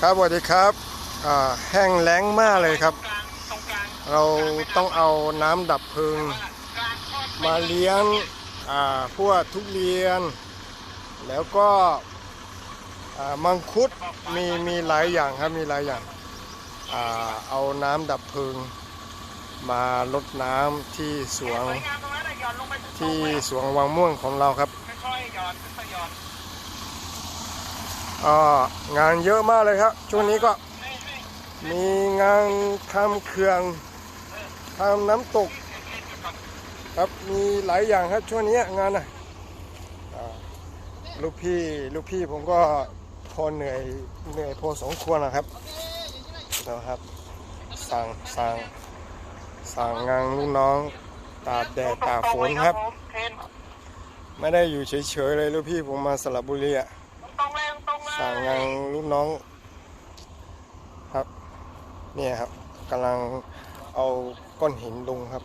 ครับสวัสดีครับแห้งแล้งมากเลยครับ เราต้องเอาน้ำดับเพลิง มาเลี้ยงอ่าพวกทุเรียน แล้วก็มังคุดมีมีหลายอย่างครับมีหลายอย่างอเอาน้ำดับเพลิง มาลดน้ำที่สวงสวยงามตรงนั้นน่ะหย่อนลงไปตรงๆที่เลยสวงวังม่วงของเราครับ งานเยอะมากเลยครับ ช่วงนี้ก็มีงานทำเครื่องทำน้ำตก ครับมีหลายอย่างครับช่วงนี้งานนะลูกพี่ลูกพี่ผมก็พอเหนื่อยเหนื่อยพอสมควรนะครับนะครับสั่งสั่งสั่งงานลูกน้องตากแดดตากฝนครับ ไม่ได้อยู่เฉยๆเลยลูกพี่ผมมาสระบุรีอะ ลยสั่งงานน้องครับเนี่ยครับกำลังเอาก้อนหินลงครับ